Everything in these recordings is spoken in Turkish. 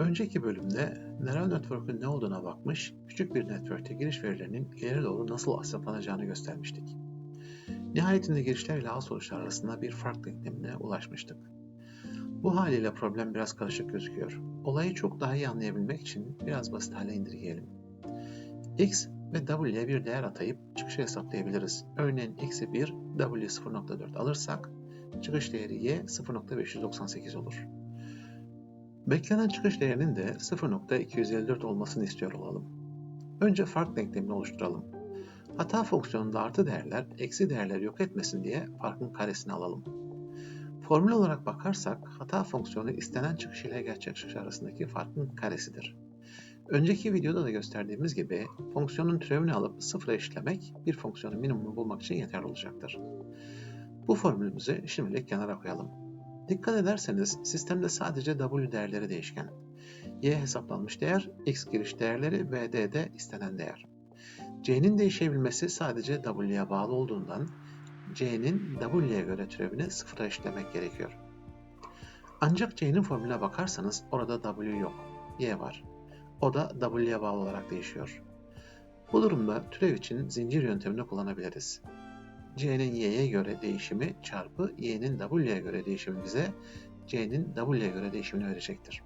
Önceki bölümde Neural Network'ün ne olduğuna bakmış, küçük bir network'te giriş verilerinin ileri doğru nasıl asaplanacağını göstermiştik. Nihayetinde girişler ile ağ sonuçlar arasında bir fark denklemine ulaşmıştık. Bu haliyle problem biraz karışık gözüküyor. Olayı çok daha iyi anlayabilmek için biraz basit hale indirgeyelim. x ve w'ye bir değer atayıp çıkışı hesaplayabiliriz. Örneğin x'e 1, w 0.4 alırsak çıkış değeri y 0.598 olur. Beklenen çıkış değerinin de 0.254 olmasını istiyor olalım. Önce fark denklemini oluşturalım. Hata fonksiyonunda artı değerler, eksi değerleri yok etmesin diye farkın karesini alalım. Formül olarak bakarsak hata fonksiyonu istenen çıkış ile gerçek çıkış arasındaki farkın karesidir. Önceki videoda da gösterdiğimiz gibi fonksiyonun türevini alıp sıfıra eşitlemek bir fonksiyonun minimumunu bulmak için yeterli olacaktır. Bu formülümüzü şimdilik kenara koyalım. Dikkat ederseniz sistemde sadece w değerleri değişken. y hesaplanmış değer, x giriş değerleri ve d de istenen değer. c'nin değişebilmesi sadece w'ye bağlı olduğundan c'nin w'ye göre türevini sıfıra eşitlemek gerekiyor. Ancak c'nin formülüne bakarsanız orada w yok, y var. O da w'ye bağlı olarak değişiyor. Bu durumda türev için zincir yöntemini kullanabiliriz c'nin y'ye göre değişimi çarpı y'nin w'ye göre değişimi bize c'nin w'ye göre değişimini verecektir.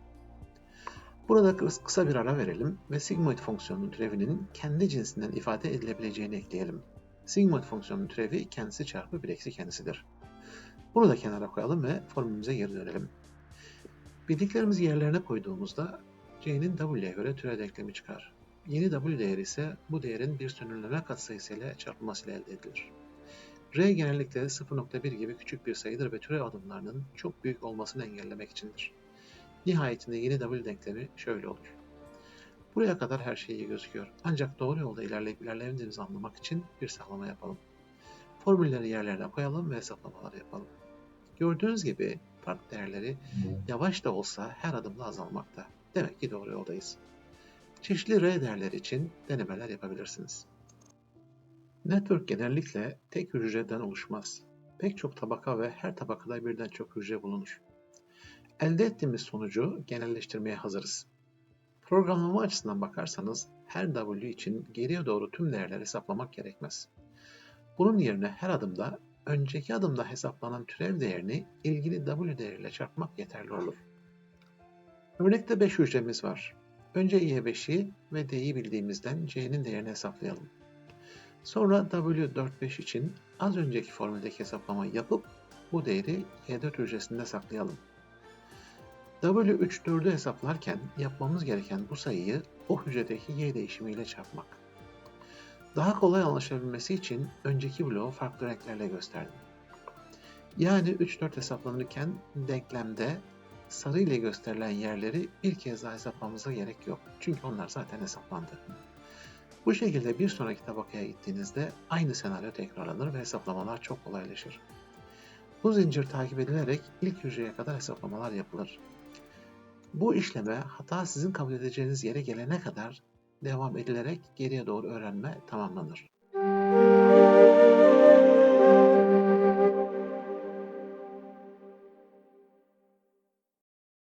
Burada kısa bir ara verelim ve sigmoid fonksiyonunun türevinin kendi cinsinden ifade edilebileceğini ekleyelim. Sigmoid fonksiyonunun türevi kendisi çarpı 1 eksi kendisidir. Bunu da kenara koyalım ve formülümüze geri dönelim. Bildiklerimizi yerlerine koyduğumuzda c'nin w'ye göre türev denklemi çıkar. Yeni w değeri ise bu değerin bir sönümleme katsayısıyla çarpılmasıyla elde edilir. R genellikle 0.1 gibi küçük bir sayıdır ve türev adımlarının çok büyük olmasını engellemek içindir. Nihayetinde yeni W denklemi şöyle olur. Buraya kadar her şey iyi gözüküyor. Ancak doğru yolda ilerleyip ilerlemediğimizi anlamak için bir sağlama yapalım. Formülleri yerlerine koyalım ve hesaplamalar yapalım. Gördüğünüz gibi fark değerleri yavaş da olsa her adımda azalmakta. Demek ki doğru yoldayız. Çeşitli R değerleri için denemeler yapabilirsiniz. Network genellikle tek hücreden oluşmaz. Pek çok tabaka ve her tabakada birden çok hücre bulunur. Elde ettiğimiz sonucu genelleştirmeye hazırız. Programlama açısından bakarsanız her W için geriye doğru tüm değerleri hesaplamak gerekmez. Bunun yerine her adımda önceki adımda hesaplanan türev değerini ilgili W değeriyle çarpmak yeterli olur. Örnekte 5 hücremiz var. Önce Y5'i ve D'yi bildiğimizden C'nin değerini hesaplayalım. Sonra W45 için az önceki formüldeki hesaplamayı yapıp bu değeri Y4 hücresinde saklayalım. W34'ü hesaplarken yapmamız gereken bu sayıyı o hücredeki Y değişimiyle çarpmak. Daha kolay anlaşılabilmesi için önceki bloğu farklı renklerle gösterdim. Yani 3-4 hesaplanırken denklemde sarı ile gösterilen yerleri bir kez daha hesaplamamıza gerek yok. Çünkü onlar zaten hesaplandı. Bu şekilde bir sonraki tabakaya gittiğinizde aynı senaryo tekrarlanır ve hesaplamalar çok kolaylaşır. Bu zincir takip edilerek ilk hücreye kadar hesaplamalar yapılır. Bu işleme hata sizin kabul edeceğiniz yere gelene kadar devam edilerek geriye doğru öğrenme tamamlanır.